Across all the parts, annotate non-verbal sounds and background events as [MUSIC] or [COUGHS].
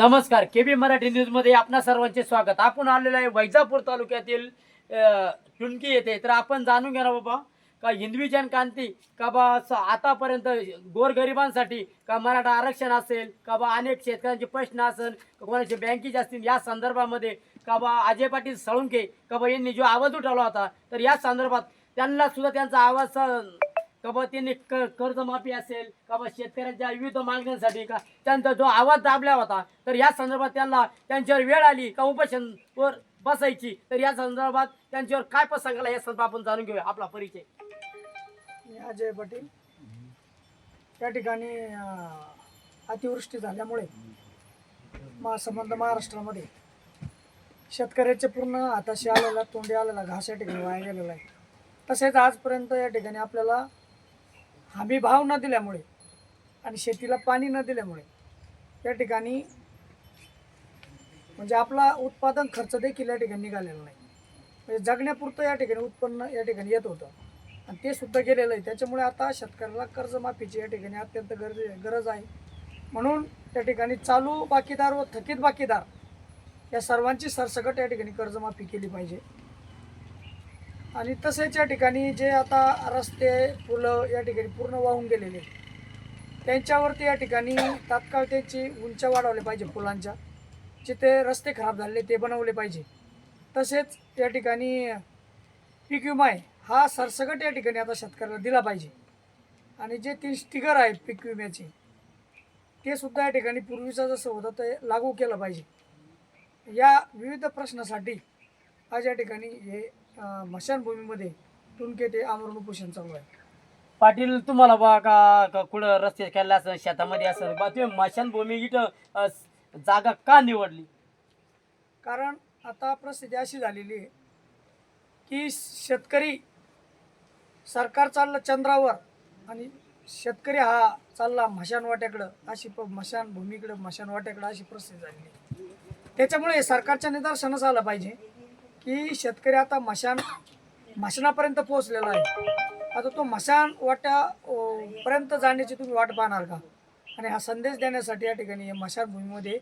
नमस्कार के बी मराठी न्यूजमध्ये आपणा सर्वांचे स्वागत. आपण आलेलो आहे वैजापूर तालुक्यातील चुनकी येथे. तर आपण जाणून घ्या ना बाबा का हिंदवी जनक्रांती का बा स- आतापर्यंत गोरगरिबांसाठी का मराठा आरक्षण असेल का बा अनेक शेतकऱ्यांचे प्रश्न असेल का कोणाचे बँकेचे असतील या संदर्भामध्ये का बा अजय पाटील सळुंके का बा यांनी जो आवाज उठवला होता तर या संदर्भात त्यांना सुद्धा त्यांचा आवाज का बा त्यांनी कर्जमाफी असेल का बा शेतकऱ्यांच्या विविध मागण्यांसाठी का त्यांचा जो आवाज दाबला होता तर या संदर्भात त्यांना त्यांच्यावर वेळ आली का उपोषण वर बसायची तर या संदर्भात त्यांच्यावर काय प्रसंग आला या संदर्भात आपण जाणून घेऊया आपला परिचय. मी अजय पाटील. या ठिकाणी अं, अतिवृष्टी झाल्यामुळे मा संबंध महाराष्ट्रामध्ये शेतकऱ्याचे पूर्ण हाताशी आलेला तोंडी आलेला घास या ठिकाणी वाया गेलेला आहे. तसेच आजपर्यंत या ठिकाणी आपल्याला हमी भाव न दिल्यामुळे आणि शेतीला पाणी न दिल्यामुळे या ठिकाणी म्हणजे आपला उत्पादन खर्च देखील या ठिकाणी निघालेला नाही. म्हणजे जगण्यापुरतं या ठिकाणी उत्पन्न या ठिकाणी येत होतं. आणि ते सुद्धा गेलेलं आहे. त्याच्यामुळे आता शेतकऱ्याला कर्जमाफीची या ठिकाणी अत्यंत गरज गरज आहे. म्हणून त्या ठिकाणी चालू बाकीदार व थकीत बाकीदार या सर्वांची सरसकट या ठिकाणी कर्जमाफी केली पाहिजे. आणि तसेच या ठिकाणी जे आता रस्ते पुलं या ठिकाणी पूर्ण वाहून गेलेले त्यांच्यावरती या ठिकाणी तात्काळ त्याची उंच्या वाढवल्या पाहिजे पुलांच्या. जिथे रस्ते खराब झाले ते बनवले पाहिजे. तसेच या ठिकाणी पीक विमा आहे हा सरसकट या ठिकाणी आता शेतकऱ्याला दिला पाहिजे. आणि जे तीन स्टिकर आहेत पीक विम्याचे ते सुद्धा या ठिकाणी पूर्वीचं जसं होतं ते लागू केलं पाहिजे. या विविध प्रश्नासाठी आज या ठिकाणी हे स्मशानभूमीमध्ये टुणके ते आमरण उपोषण चालू आहे. पाटील तुम्हाला बा का का कुठं रस्ते केला असेल शेतामध्ये असेल बा तुम्ही मशानभूमी इथं अ, जागा का निवडली? कारण आता परिस्थिती अशी झालेली आहे की शेतकरी सरकार चाललं चंद्रावर आणि शेतकरी हा चालला मशानवाट्याकडं अशी प मशान भूमीकडं मशानवाट्याकडं अशी परिस्थिती झालेली आहे. त्याच्यामुळे हे सरकारच्या निदर्शनास आलं पाहिजे. की शेतकरी आता मशान मशानापर्यंत पोहोचलेला आहे. आता तो मशान वाट्या पर्यंत जाण्याची तुम्ही वाट पाहणार का? आणि हा संदेश देण्यासाठी या ठिकाणी मशान मशानभूमीमध्ये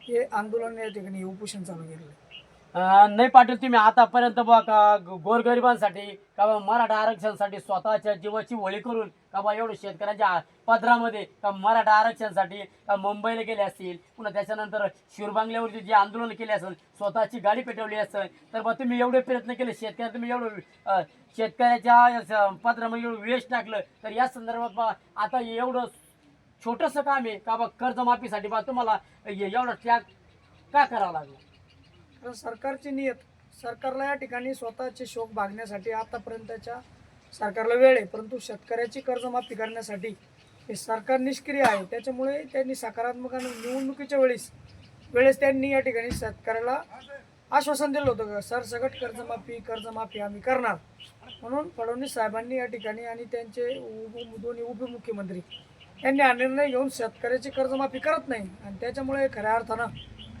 हे आंदोलन या ठिकाणी उपोषण चालू केलेलं आहे. नाही पाटील तुम्ही आतापर्यंत बा का ग- गोरगरिबांसाठी का बा मराठा आरक्षणासाठी स्वतःच्या जीवाची होळी करून का बा एवढं शेतकऱ्यांच्या पदरामध्ये? का मराठा आरक्षणासाठी का मुंबईला गेले असतील? पुन्हा त्याच्यानंतर शिरबांगल्यावरती जे आंदोलन केले असेल स्वतःची गाडी पेटवली असेल तर बा तुम्ही एवढे प्रयत्न केले शेतकऱ्या तुम्ही एवढं शेतकऱ्याच्या स- पदरामध्ये एवढं वेस्ट टाकलं तर या संदर्भात बा आता एवढं छोटंसं काम आहे का बा कर्जमाफीसाठी बा तुम्हाला एवढा एवढं त्याग का करावं लागलं? कारण सरकारची नियत सरकारला या ठिकाणी स्वतःचे शोक भागण्यासाठी आतापर्यंतच्या सरकारला वेळ आहे परंतु शेतकऱ्याची कर्जमाफी करण्यासाठी हे सरकार निष्क्रिय आहे. त्याच्यामुळे त्यांनी सकारात्मक आणि निवडणुकीच्या वेळेस वेळेस त्यांनी या ठिकाणी शेतकऱ्याला आश्वासन दिलं होतं का सरसकट कर्जमाफी कर्जमाफी आम्ही करणार. म्हणून फडणवीस साहेबांनी या ठिकाणी आणि त्यांचे दोन्ही उपमुख्यमंत्री यांनी हा निर्णय घेऊन शेतकऱ्याची कर्जमाफी करत नाही. आणि त्याच्यामुळे खऱ्या अर्थानं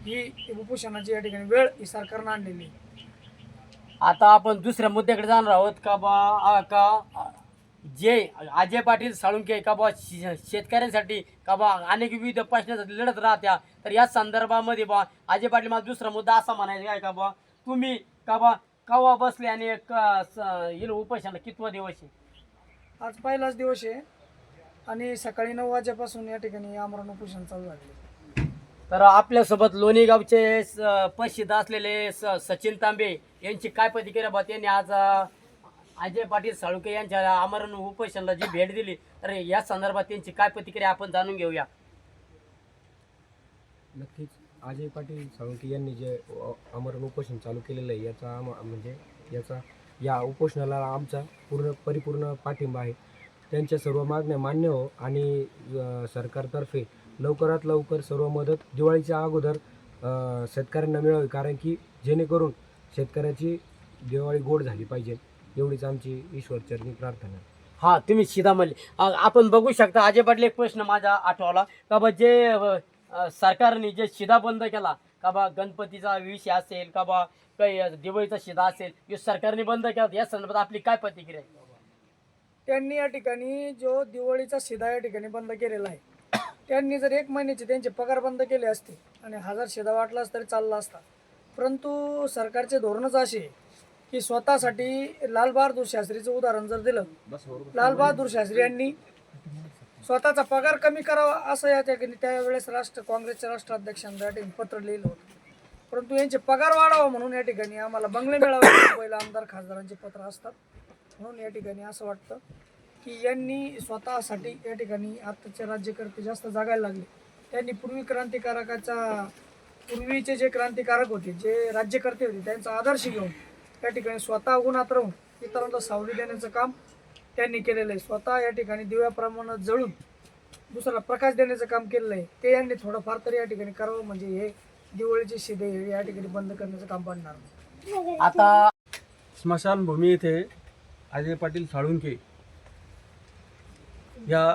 ही उपोषणाची या ठिकाणी वेळ ही सरकारनं आणलेली आहे. आता आपण दुसऱ्या मुद्द्याकडे जाणार आहोत का बा का? जे अजय पाटील साळुंके का बा शे- शेतकऱ्यांसाठी का बा अनेक विविध प्रश्नासाठी लढत राहत्या. तर या संदर्भामध्ये बा अजय पाटील माझा दुसरा मुद्दा असा म्हणायचा आहे का बा तुम्ही का बा कवा बसले आणि एक स- येईल उपोषण कितवा दिवस आहे? आज पहिलाच दिवस आहे. आणि सकाळी नऊ वाजेपासून या ठिकाणी आमरण उपोषण चालू झाले तर आपल्यासोबत लोणी गावचे स- प्रसिद्ध असलेले स- सचिन तांबे यांची काय प्रतिक्रिया? बा यांनी आज अजय पाटील साळुके यांच्या आमरण उपोषणाला जी भेट दिली तर या संदर्भात त्यांची काय प्रतिक्रिया आपण जाणून घेऊया. नक्कीच. अजय पाटील साळुंके यांनी जे आमरण उपोषण चालू केलेलं आहे याचा आम म्हणजे याचा या उपोषणाला आमचा पूर्ण परिपूर्ण पाठिंबा आहे. त्यांच्या सर्व मागण्या मान्य हो आणि सरकारतर्फे लवकरात लवकर सर्व मदत दिवाळीच्या अगोदर शेतकऱ्यांना मिळावी कारण की जेणेकरून शेतकऱ्याची दिवाळी गोड झाली पाहिजे. एवढीच आमची ईश्वरचरणी प्रार्थना. हा तुम्ही सीधा म्हणले आपण बघू शकता अजय पाटील एक प्रश्न माझा आठवला. का बा जे सरकारने जे शिदा बंद केला का बा गणपतीचा विषय असेल का बा काही दिवाळीचा शिदा असेल जो सरकारने बंद केला या संदर्भात आपली काय प्रतिक्रिया आहे? त्यांनी या ठिकाणी जो दिवाळीचा शिदा या ठिकाणी बंद केलेला आहे त्यांनी जर एक महिन्याचे त्यांचे पगार बंद केले असते आणि हजार शेदा वाटला तरी चालला असता. परंतु सरकारचे धोरणच असे की स्वतःसाठी लालबहादूर शास्त्रीचं उदाहरण जर दिलं लालबहादूर शास्त्री यांनी स्वतःचा पगार कमी करावा असं या ठिकाणी त्यावेळेस राष्ट्र काँग्रेसच्या राष्ट्राध्यक्षांना या ठिकाणी पत्र लिहिलं होतं. परंतु यांचे पगार वाढावा म्हणून या ठिकाणी आम्हाला बंगले मिळावे पहिला [COUGHS] आमदार खासदारांचे पत्र असतात. म्हणून या ठिकाणी असं वाटतं की यांनी स्वतःसाठी या ठिकाणी आताचे राज्यकर्ते जास्त जागायला लागले. त्यांनी पूर्वी क्रांतिकारकाचा पूर्वीचे जे क्रांतिकारक होते जे राज्यकर्ते होते त्यांचा आदर्श घेऊन या ठिकाणी स्वतः गुणात राहून इतरांना सावली देण्याचं काम त्यांनी केलेलं आहे. स्वतः या ठिकाणी दिव्याप्रमाणे जळून दुसरा प्रकाश देण्याचं काम केलेलं आहे. ते यांनी थोडंफार तरी या ठिकाणी करावं म्हणजे हे दिवाळीचे शिदे या ठिकाणी बंद करण्याचं काम पडणार आता स्मशानभूमी येथे अजय पाटील साळुंके या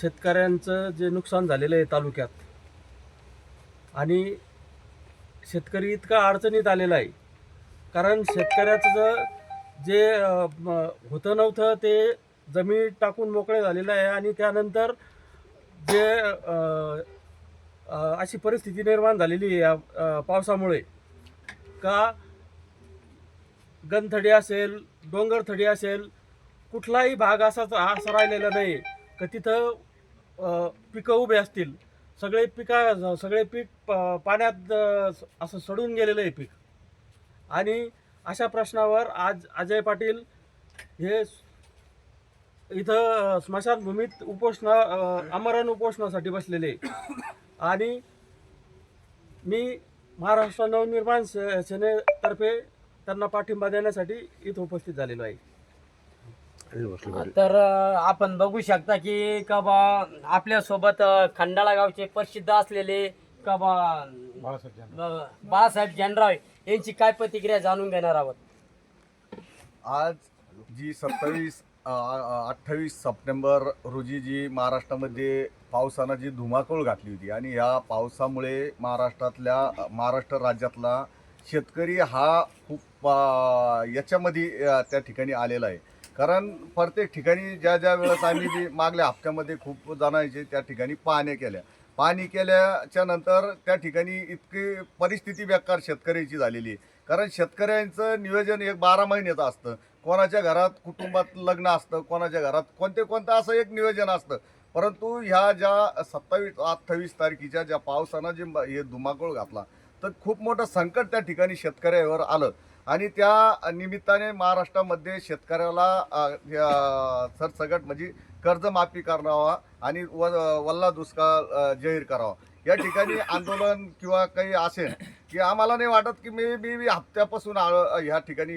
शेतकऱ्यांचं जे नुकसान झालेलं आहे तालुक्यात आणि शेतकरी इतका अडचणीत आलेला आहे. कारण शेतकऱ्याचं जे होतं नव्हतं ते जमीन टाकून मोकळे झालेलं आहे आणि त्यानंतर जे अशी परिस्थिती निर्माण झालेली आहे या पावसामुळे. का गनथडी असेल डोंगरथडी असेल कुठलाही भाग असाच असं राहिलेला नाही का तिथं पिकं उभे असतील. सगळे पिका सगळे पीक प- पाण्यात असं सडून गेलेलं आहे पीक. आणि अशा प्रश्नावर आज अजय पाटील हे इथं स्मशानभूमीत उपोषणा आमरण उपोषणासाठी बसलेले आहे. आणि मी महाराष्ट्र नवनिर्माण से सेनेतर्फे त्यांना पाठिंबा देण्यासाठी इथं उपस्थित झालेलो आहे. तर आपण बघू शकता की का बा आपल्यासोबत खंडाळा गावचे प्रसिद्ध असलेले का बा ब- बाळासाहेब जनराव यांची काय प्रतिक्रिया जाणून घेणार आहोत? आज जी सत्तावीस अठ्ठावीस सप्टेंबर रोजी जी महाराष्ट्रामध्ये पावसानं जी धुमाकूळ घातली होती आणि या पावसामुळे महाराष्ट्रातल्या महाराष्ट्र राज्यातला शेतकरी हा खूप याच्यामध्ये त्या ठिकाणी आलेला आहे. कारण प्रत्येक ठिकाणी ज्या ज्या वेळेस आम्ही मागल्या हप्त्यामध्ये खूप जाणायचे त्या ठिकाणी पाहण्या केल्या. पाहणी केल्याच्यानंतर त्या ठिकाणी इतकी परिस्थिती बेकार शेतकऱ्याची झालेली आहे. कारण शेतकऱ्यांचं नियोजन एक बारा महिन्याचं असतं. कोणाच्या घरात कुटुंबात लग्न असतं कोणाच्या घरात कोणते कोणतं असं एक नियोजन असतं. परंतु ह्या ज्या सत्तावीस अठ्ठावीस तारखेच्या ज्या पावसानं जे हे धुमाकूळ घातला तर खूप मोठं संकट त्या ठिकाणी शेतकऱ्यावर आलं. आणि त्या निमित्ताने महाराष्ट्रामध्ये शेतकऱ्याला या सरसगट म्हणजे कर्जमाफी करावा आणि व वल्ला दुष्काळ जाहीर करावा. या ठिकाणी आंदोलन किंवा काही असेल की आम्हाला नाही वाटत की मी मी मी हप्त्यापासून आळ ह्या ठिकाणी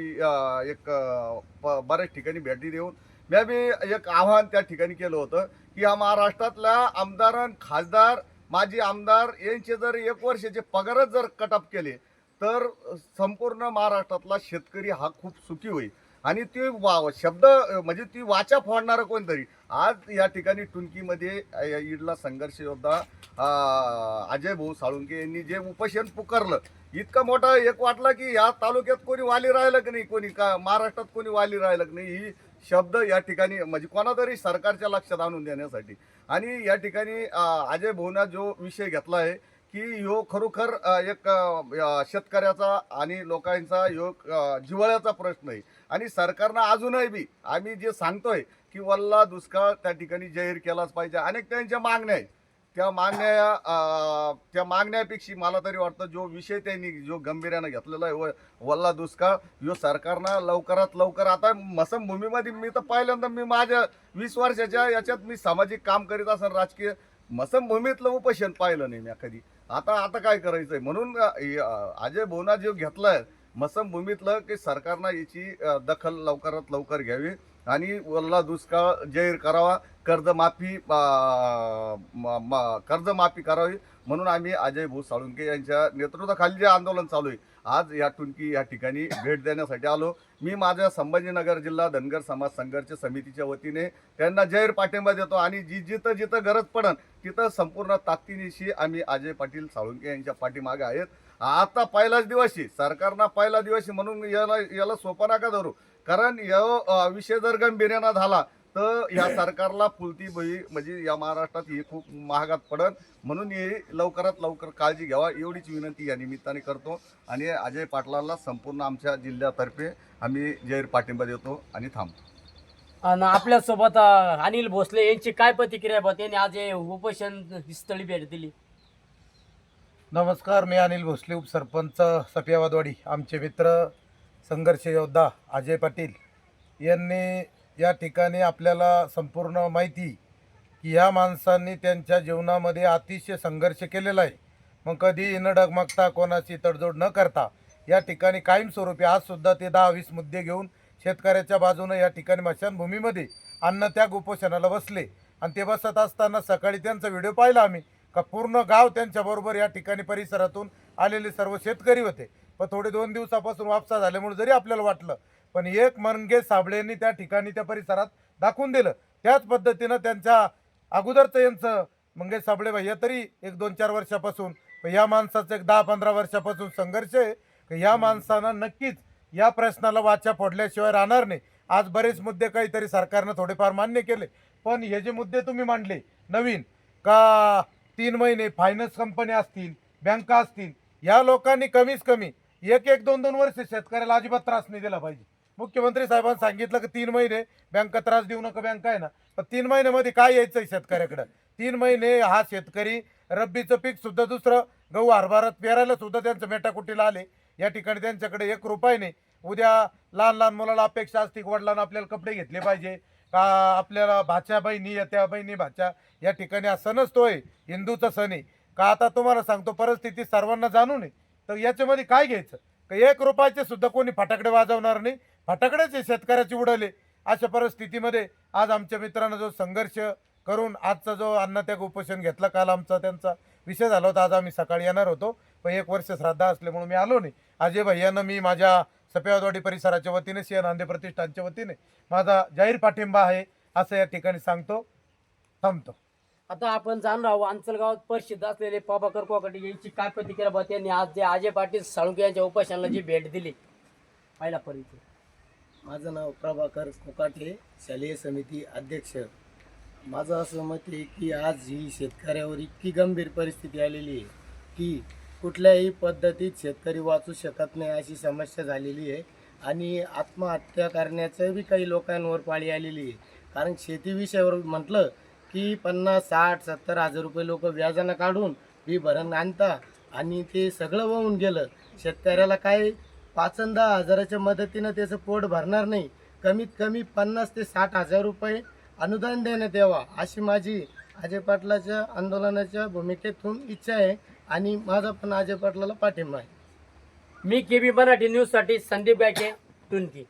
एक बऱ्याच ठिकाणी भेटी देऊन मी मी एक आव्हान त्या ठिकाणी केलं होतं की या महाराष्ट्रातल्या आमदार आणि खासदार माजी आमदार यांचे जर एक वर्षाचे पगारच जर कटअप केले तर संपूर्ण महाराष्ट्रातला शेतकरी हा खूप सुखी होईल. आणि ती वा शब्द म्हणजे ती वाचा फोडणारं कोणतरी. आज या ठिकाणी टुनकीमध्ये अ, इडला संघर्ष योद्धा अजय भाऊ साळुंके यांनी जे उपोषण पुकारलं इतका मोठा एक वाटला की या तालुक्यात कोणी वाली राहिलं की नाही? कोणी का महाराष्ट्रात कोणी वाली राहिलं की नाही? ही शब्द या ठिकाणी म्हणजे कोणातरी सरकारच्या लक्षात आणून देण्यासाठी. आणि या ठिकाणी अजय भाऊना जो विषय घेतला आहे की ह्यो खरोखर एक शेतकऱ्याचा आणि लोकांचा ह्यो अ, जिव्हाळ्याचा प्रश्न आहे. आणि सरकारनं अजूनही बी आम्ही जे सांगतोय की वल्ला दुष्काळ त्या ठिकाणी जाहीर केलाच पाहिजे. अनेक त्यांच्या मागण्या आहेत. त्या मागण्या त्या मागण्यापेक्षा मला तरी वाटतं जो विषय त्यांनी जो गंभीर्यानं घेतलेला आहे व वल्ला दुष्काळ ह्यो सरकारनं लवकरात लवकर आता मसमभूमीमध्ये मी तर पहिल्यांदा मी माझ्या वीस वर्षाच्या याच्यात मी सामाजिक काम करीत असं राजकीय मसमभूमीतलं उपोषण पाहिलं नाही मी कधी. आता आता काय करायचंय? म्हणून अजय बोना जो घेतलाय मसमभूमीतलं की सरकारनं याची दखल लवकरात लवकर घ्यावी आणि वल्ला दुष्काळ जाहीर करावा कर्जमाफी कर्जमाफी करावी म्हणून आम्ही अजय भाऊ साळुंके यांच्या नेतृत्वाखाली जे आंदोलन चालू आहे आज या टुनकी या ठिकाणी भेट देण्यासाठी आलो. मी माझ्या संभाजीनगर जिल्हा धनगर समाज संघर्ष समितीच्या वतीने त्यांना जाहीर पाठिंबा देतो आणि जी जिथं जिथं गरज पडन तिथं संपूर्ण ताकदीनिशी आम्ही अजय पाटील साळुंके यांच्या पाठीमागे आहेत. आता पहिलाच दिवशी सरकारनं पहिला दिवशी म्हणून याला याला सोपा नका धरू. कारण या विषय जर गंभीर्यानं झाला तर या सरकारला पुलती बळी म्हणजे या महाराष्ट्रात हे खूप महागात पडत म्हणून हे लवकरात लवकर काळजी घ्यावा एवढीच विनंती या निमित्ताने करतो. आणि अजय पाटलाला संपूर्ण आमच्या जिल्ह्यातर्फे आम्ही जाहीर पाठिंबा देतो आणि थांबतो. आणि आपल्यासोबत अनिल भोसले यांची काय प्रतिक्रिया बा त्यांनी आज हे उपोषण स्थळी भेट दिली. नमस्कार मी अनिल भोसले उपसरपंच सफियावादवाडी आमचे मित्र संघर्ष योद्धा अजय पाटील यांनी या ठिकाणी आपल्याला संपूर्ण माहिती की ह्या माणसांनी त्यांच्या जीवनामध्ये अतिशय संघर्ष केलेला आहे. मग कधी न डगमगता कोणाची तडजोड न करता या ठिकाणी कायमस्वरूपी आजसुद्धा ते दहा वीस मुद्दे घेऊन शेतकऱ्याच्या बाजूनं या ठिकाणी मशानभूमीमध्ये अन्न त्याग उपोषणाला बसले. आणि ते बसत असताना सकाळी त्यांचा व्हिडिओ पाहिला आम्ही का पूर्ण गाव त्यांच्याबरोबर या ठिकाणी परिसरातून आलेले सर्व शेतकरी होते. पण थोडे दोन दिवसापासून वापसा झाल्यामुळे जरी आपल्याला वाटलं पण एक मनगे साबळेंनी त्या ठिकाणी त्या परिसरात दाखवून दिलं. त्याच पद्धतीनं त्यांच्या अगोदरचं यांचं मंगेश साबळे भैया तरी एक दोन चार वर्षापासून या माणसाचं एक दहा पंधरा वर्षापासून संघर्ष आहे. या माणसानं नक्कीच या प्रश्नाला वाचा फोडल्याशिवाय राहणार नाही. आज बरेच मुद्दे काहीतरी सरकारनं थोडेफार मान्य केले. पण हे जे मुद्दे तुम्ही मांडले नवीन का तीन महिने फायनान्स कंपन्या असतील बँका असतील या लोकांनी कमीच कमी एक एक दोन दोन वर्ष शेतकऱ्याला अजिबात त्रास नाही दिला पाहिजे. मुख्यमंत्री साहेबांनी सांगितलं की तीन महिने बँका त्रास देऊ नका बँका आहे ना. पण तीन महिन्यामध्ये काय यायचं शेतकऱ्याकडं? तीन महिने हा शेतकरी रब्बीचं पीक सुद्धा दुसरं गहू हरभरात पेरायला सुद्धा त्यांचं मेटाकुटीला आले. या ठिकाणी त्यांच्याकडे एक रुपये नाही. उद्या लहान लहान मुलाला अपेक्षा असते वडिलांना आपल्याला कपडे घेतले पाहिजे. का आपल्याला भाच्या बहिणी त्या बहिणी भाच्या. या ठिकाणी हा सणच तो आहे हिंदूचा सण आहे. का आता तुम्हाला सांगतो परिस्थिती सर्वांना जाणून आहे. तर याच्यामध्ये काय घ्यायचं? का एक रुपयाचे सुद्धा कोणी फटाकडे वाजवणार नाही. फटाकडेच हे शेतकऱ्याचे उडवले अशा परिस्थितीमध्ये आज आमच्या मित्रांनो जो संघर्ष करून आजचा जो अन्नत्याग उपोषण घेतला काल आमचा त्यांचा विषय झाला होता. आज आम्ही सकाळी येणार होतो. पण एक वर्ष श्राद्ध असल्यामुळे मी आलो नाही. अजय भैयानं मी माझ्या सफेवादवाडी परिसराच्या वतीने सिंह नांदे प्रतिष्ठानच्या वतीने माझा जाहीर पाठिंबा आहे असं या ठिकाणी सांगतो. थांबतो. आता आपण जाणार आहोत अंचलगावात प्रसिद्ध असलेले प्रभाकर कोकाटे यांची काय प्रतिक्रिया? बा त्यांनी आज जे अजय पाटील साळुंके यांच्या उपोषणाला जी भेट दिली. पहिला परिचय. माझं नाव प्रभाकर कोकाटे शालेय समिती अध्यक्ष. माझं असं मत आहे की आज ही शेतकऱ्यावर इतकी गंभीर परिस्थिती आलेली आहे की कुठल्याही पद्धतीत शेतकरी वाचू शकत नाही अशी समस्या झालेली आहे आणि आत्महत्या करण्याचं बी काही लोकांवर पाळी आलेली आहे. कारण शेतीविषयावर म्हटलं की पन्नास साठ सत्तर हजार रुपये लोक व्याजानं काढून बी भरण आणता आणि ते सगळं वाहून गेलं. शेतकऱ्याला काय पाचन दहा हजाराच्या मदतीनं त्याचं पोट भरणार नाही. कमीत कमी पन्नास ते साठ हजार रुपये अनुदान देण्यात यावा अशी माझी अजय पाटलाच्या आंदोलनाच्या भूमिकेतून इच्छा आहे आणि माझा पण अजय पाटलाला पाठिंबा आहे. मी के बी मराठी न्यूजसाठी संदीप गायके टुनकी.